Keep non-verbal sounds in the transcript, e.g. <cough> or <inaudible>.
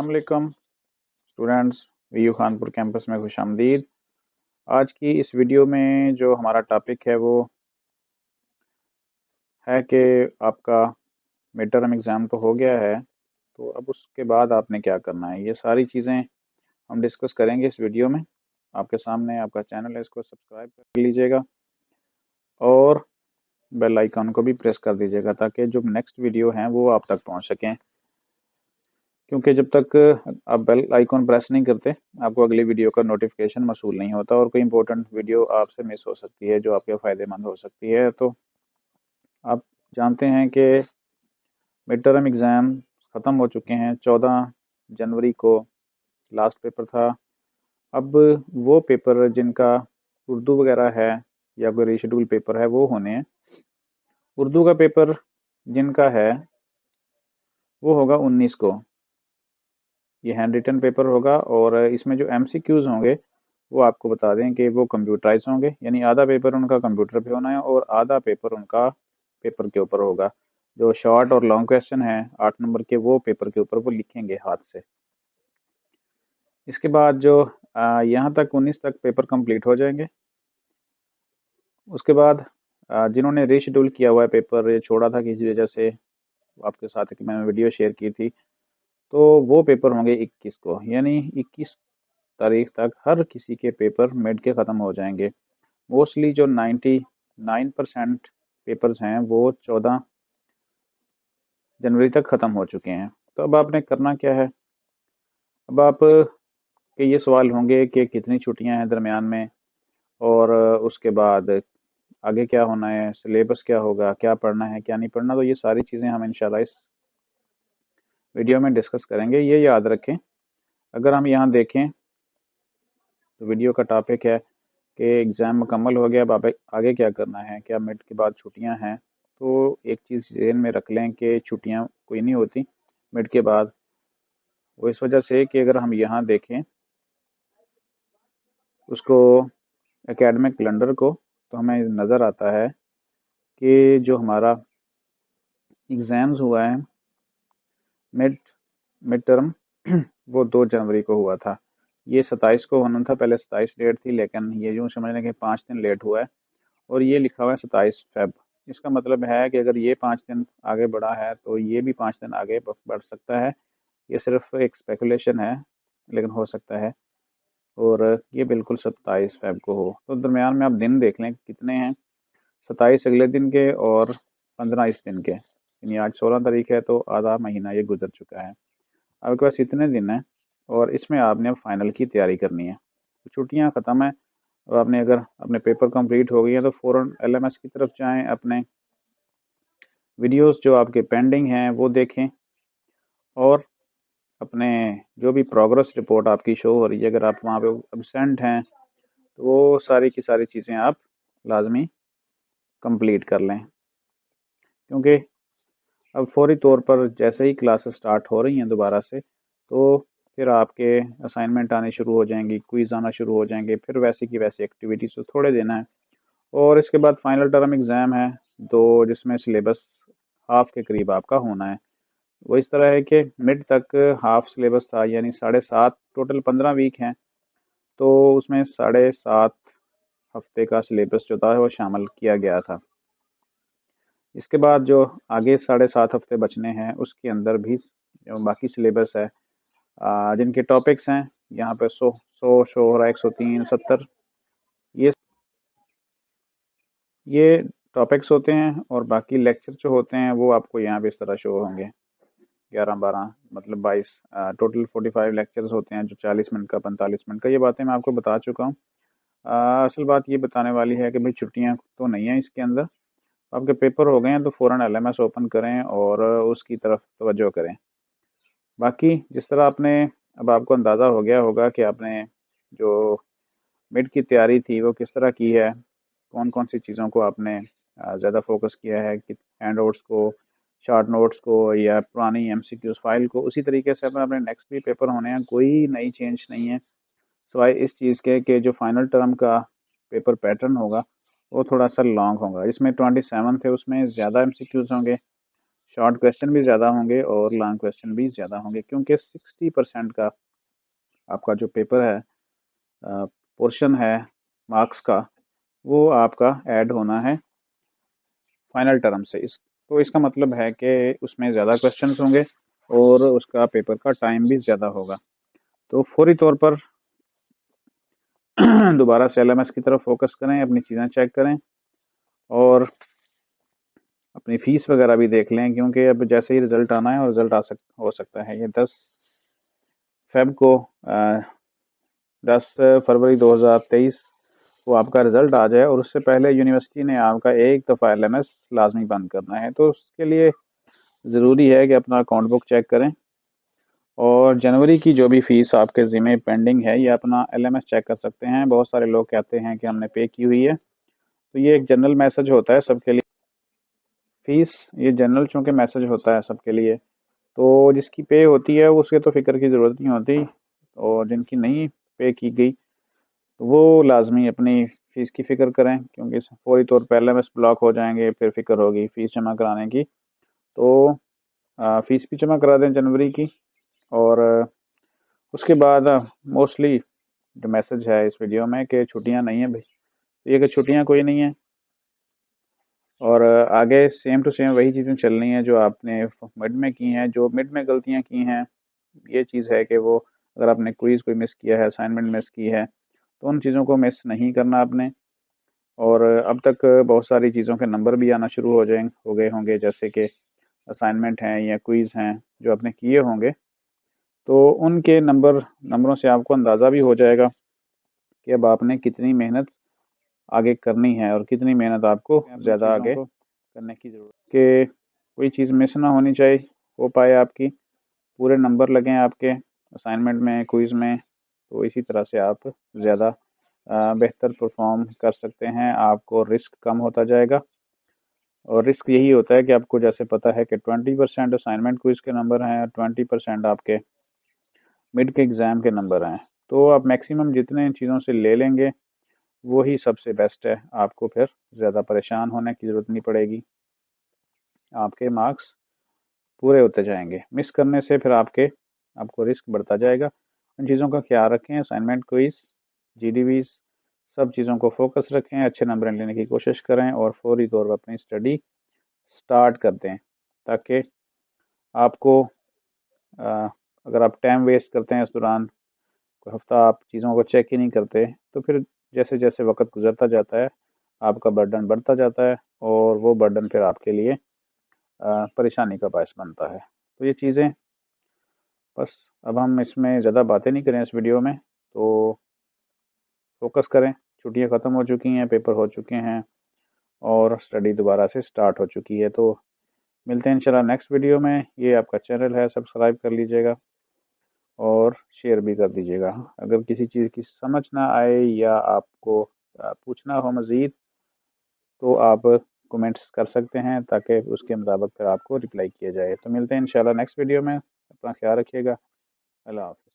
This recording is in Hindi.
असलकम students V U Khanpur campus में खुश आमदीद। आज की इस वीडियो में जो हमारा टॉपिक है वो है कि आपका मिड टर्म एग्ज़ाम तो हो गया है तो अब उसके बाद आपने क्या करना है? ये सारी चीज़ें हम डिस्कस करेंगे इस वीडियो में। आपके सामने आपका चैनल है, इसको सब्सक्राइब कर लीजिएगा और बेल आइकन को भी प्रेस कर दीजिएगा ताकि जो नेक्स्ट वीडियो हैं वो आप तक पहुँच सकें। क्योंकि जब तक आप बेल आइकॉन प्रेस नहीं करते, आपको अगली वीडियो का नोटिफिकेशन मसूल नहीं होता और कोई इंपॉर्टेंट वीडियो आपसे मिस हो सकती है, जो आपके फ़ायदेमंद हो सकती है। तो आप जानते हैं कि मिड टर्म एग्ज़ाम ख़त्म हो चुके हैं, चौदह जनवरी को लास्ट पेपर था। अब वो पेपर जिनका उर्दू वगैरह है या कोई रीशेड्यूल पेपर है, वो होने हैं। उर्दू का पेपर जिनका है, वो होगा 19 को। ये हैंड रिटन पेपर होगा और इसमें जो एम होंगे, वो आपको बता दें कि वो कंप्यूटराइज होंगे, यानी आधा पेपर उनका कंप्यूटर पे होना है और आधा पेपर उनका पेपर के ऊपर होगा। जो शॉर्ट और लॉन्ग क्वेश्चन है, आठ नंबर के वो पेपर के ऊपर वो लिखेंगे हाथ से। इसके बाद जो यहाँ तक, उन्नीस तक पेपर कंप्लीट हो जाएँगे। उसके बाद जिन्होंने रीशेड्यूल किया हुआ है पेपर छोड़ा था किसी वजह से, आपके साथ मैंने वीडियो शेयर की थी। तो वो पेपर होंगे 21 को। यानी 21 तारीख तक हर किसी के पेपर मेड के ख़त्म हो जाएँगे। मोस्टली जो 99 परसेंट पेपर्स हैं, वो 14 जनवरी तक ख़त्म हो चुके हैं। तो अब आपने करना क्या है? अब आप, के ये सवाल होंगे कि कितनी छुट्टियाँ हैं दरमियान में? और उसके बाद आगे क्या होना है? सिलेबस क्या होगा? क्या पढ़ना है? क्या नहीं पढ़ना? तो ये सारी चीज़ें हम इंशाल्लाह इस वीडियो में डिस्कस करेंगे, ये याद रखें। अगर हम यहाँ देखें तो वीडियो का टॉपिक है कि एग्ज़ाम मुकम्मल हो गया, अब आप आगे क्या करना है, क्या मिड के बाद छुट्टियाँ हैं? तो एक चीज़ जहन में रख लें कि छुट्टियाँ कोई नहीं होती मिड के बाद। वो इस वजह से कि अगर हम यहाँ देखें, उसको एकेडमिक कैलेंडर को तो हमें नज़र आता है कि जो हमारा एग्ज़ाम्स हुआ है मिड मिड टर्म <clears throat> वो दो जनवरी को हुआ था। ये सत्ताईस को होना था, पहले सत्ताईस डेट थी, लेकिन ये यूँ समझ लें कि पाँच दिन लेट हुआ है, और ये लिखा हुआ है सत्ताईस फेब इसका मतलब है कि अगर ये पाँच दिन आगे बढ़ा है तो ये भी पाँच दिन आगे बढ़ सकता है। ये सिर्फ़ एक स्पेकुलेशन है, लेकिन हो सकता है, और ये बिल्कुल सत्ताईस फेब को हो। तो दरमियान में आप दिन देख लें कितने हैं, सत्ताईस अगले दिन के और पंद्रह इस दिन के। यानी आज सोलह तारीख है तो आधा महीना ये गुजर चुका है। आपके पास इतने दिन हैं और इसमें आपने अब फाइनल की तैयारी करनी है। तो छुट्टियाँ ख़त्म हैं और आपने अगर अपने पेपर कंप्लीट हो गई हैं तो फ़ौरन एलएमएस की तरफ़ जाएँ, अपने वीडियोस जो आपके पेंडिंग हैं, वो देखें और अपने जो भी प्रोग्रेस रिपोर्ट आपकी शो हो रही है, अगर आप वहाँ पे एबसेंट हैं तो वो सारी की सारी चीज़ें आप लाजमी कंप्लीट कर लें। क्योंकि अब फौरी तौर पर जैसे ही क्लासेस स्टार्ट हो रही हैं दोबारा से तो फिर आपके असाइनमेंट आने शुरू हो जाएँगी, क्विज़ आना शुरू हो जाएँगे, फिर वैसी की वैसी एक्टिविटीज़ तो थोड़े देना है। और इसके बाद फाइनल टर्म एग्ज़ाम है दो जिसमें सिलेबस हाफ़ के करीब आपका होना है। वो इस तरह है कि मिड तक हाफ़ सिलेबस था, यानी साढ़े सात, टोटल पंद्रह वीक हैं तो उसमें साढ़े सात हफ़्ते का सिलेबस जो था वो शामिल किया गया था। इसके बाद जो आगे साढ़े सात हफ़्ते बचने हैं, उसके अंदर भी जो बाकी सिलेबस है जिनके टॉपिक्स हैं, यहाँ पे सौ सौ, शो हो रहा है, एक सौ तीन, सत्तर, ये ये टॉपिक्स होते हैं और बाकी लेक्चर जो होते हैं, वो आपको यहाँ पे इस तरह शो होंगे। ग्यारह, बारह मतलब बाईस टोटल फोर्टी फाइव लेक्चर्स होते हैं, जो चालीस मिनट का, पैंतालीस मिनट का, ये बातें मैं आपको बता चुका हूँ। असल बात ये बताने वाली है कि भाई छुट्टियाँ तो नहीं हैं इसके अंदर आपके पेपर हो गए हैं तो फ़ौरन एलएमएस ओपन करें और उसकी तरफ़ तवज्जो करें। बाकी, जिस तरह आपने, अब आपको अंदाज़ा हो गया होगा कि आपने जो मिड की तैयारी थी, वो किस तरह की है कौन कौन सी चीज़ों को आपने ज़्यादा फोकस किया है, कि हैंड नोट्स को शार्ट नोट्स को, या पुरानी एम फ़ाइल को, उसी तरीके से अपने अपने नेक्स्ट भी पेपर होने हैं, कोई नई चेंज नहीं है। सवाए इस चीज़ के, कि जो फाइनल टर्म का पेपर पैटर्न होगा वो थोड़ा सा लॉन्ग होगा। इसमें ट्वेंटी सेवन थे, उसमें ज़्यादा एम होंगे शॉर्ट क्वेश्चन भी ज़्यादा होंगे और लॉन्ग क्वेश्चन भी ज़्यादा होंगे, क्योंकि सिक्सटी परसेंट का आपका जो पेपर है पोर्शन है मार्क्स का, वो आपका ऐड होना है फाइनल टर्म से। इस तो इसका मतलब है कि उसमें ज़्यादा क्वेश्चंस होंगे और उसका पेपर का टाइम भी ज़्यादा होगा। तो फौरी तौर पर <clears throat> दोबारा से एल की तरफ़ फोकस करें, अपनी चीज़ें चेक करें और अपनी फ़ीस वगैरह भी देख लें, क्योंकि अब जैसे ही रिज़ल्ट आना है और रिज़ल्ट आ सक, हो सकता है। ये दस फेब को दस फरवरी 2023 को आपका रिज़ल्ट आ जाए और उससे पहले यूनिवर्सिटी ने आपका एक दफ़ा एल लाजमी बंद करना है। तो उसके लिए ज़रूरी है कि अपना अकाउंट बुक चेक करें। और जनवरी की जो भी फ़ीस आपके ज़िम्मे पेंडिंग है, ये अपना एलएमएस चेक कर सकते हैं। बहुत सारे लोग कहते हैं कि हमने पे की हुई है। तो ये एक जनरल मैसेज होता है सबके लिए। फ़ीस ये जनरल चूँकि मैसेज होता है सबके लिए। तो जिसकी पे होती है, उसके तो फ़िक्र की ज़रूरत नहीं होती और जिनकी नहीं पे की गई तो वो लाजमी अपनी फ़ीस की फ़िक्र करें क्योंकि फौरी तौर पर LMS ब्लॉक हो जाएँगे, फिर फ़िक्र होगी फ़ीस जमा कराने की। तो फ़ीस भी जमा करा दें जनवरी की। और उसके बाद मोस्टली जो मैसेज है इस वीडियो में कि छुट्टियाँ नहीं है भाई। ये कि छुट्टियाँ कोई नहीं है। और आगे सेम टू सेम वही चीज़ें चल रही हैं जो आपने मिड में की हैं, जो मिड में गलतियाँ की हैं। ये चीज़ है कि वो अगर आपने क्विज़ कोई मिस किया है असाइनमेंट मिस की है तो उन चीज़ों को मिस नहीं करना आपने। और, अब तक बहुत सारी चीज़ों के नंबर भी आना शुरू हो जाए, हो गए होंगे जैसे कि असाइनमेंट हैं या क्विज़ हैं जो आपने किए होंगे। तो उनके नंबर नंबरों से आपको अंदाज़ा भी हो जाएगा कि अब आपने कितनी मेहनत आगे करनी है और कितनी मेहनत आपको ज़्यादा आगे करने की ज़रूरत कि कोई चीज़ मिस ना होनी चाहिए हो पाए आपकी पूरे नंबर लगें आपके असाइनमेंट में क्विज़ में तो इसी तरह से आप ज़्यादा बेहतर परफॉर्म कर सकते हैं। आपको रिस्क कम होता जाएगा और रिस्क यही होता है कि आपको जैसे पता है कि ट्वेंटी परसेंट असाइनमेंट क्विज़ के नंबर हैं ट्वेंटी परसेंट आपके मिड के एग्ज़ाम के नंबर हैं। तो आप मैक्सिमम जितने इन चीज़ों से ले लेंगे वही सबसे बेस्ट है। आपको फिर ज़्यादा परेशान होने की ज़रूरत नहीं पड़ेगी। आपके मार्क्स पूरे होते जाएँगे। मिस करने से फिर आपके आपको रिस्क बढ़ता जाएगा। इन चीज़ों का ख्याल रखें असाइनमेंट क्विज़ जी सब चीज़ों को फोकस रखें अच्छे नंबर लेने की कोशिश करें और फौरी तौर पर अपनी स्टडी स्टार्ट कर दें ताकि आपको आ, अगर आप टाइम वेस्ट करते हैं इस दौरान, कोई हफ़्ता आप चीज़ों को चेक ही नहीं करते तो फिर जैसे जैसे वक्त गुजरता जाता है, आपका बर्डन बढ़ता जाता है और वो बर्डन फिर आपके लिए परेशानी का बायस बनता है। तो ये चीज़ें, बस अब हम इसमें ज़्यादा बातें नहीं करें इस वीडियो में तो फोकस करें। छुट्टियाँ ख़त्म हो चुकी हैं पेपर हो चुके हैं और स्टडी दोबारा से स्टार्ट हो चुकी है तो मिलते हैं इंशाल्लाह नेक्स्ट वीडियो में। ये आपका चैनल है सब्सक्राइब कर लीजिएगा। और शेयर भी कर दीजिएगा। अगर किसी चीज़ की समझ ना आए या आपको पूछना हो मज़ीद तो आप कमेंट्स कर सकते हैं ताकि उसके मुताबिक फिर आपको रिप्लाई किया जाए। तो मिलते हैं इंशाल्लाह नेक्स्ट वीडियो में। अपना ख्याल रखिएगा। अल्लाह हाफ़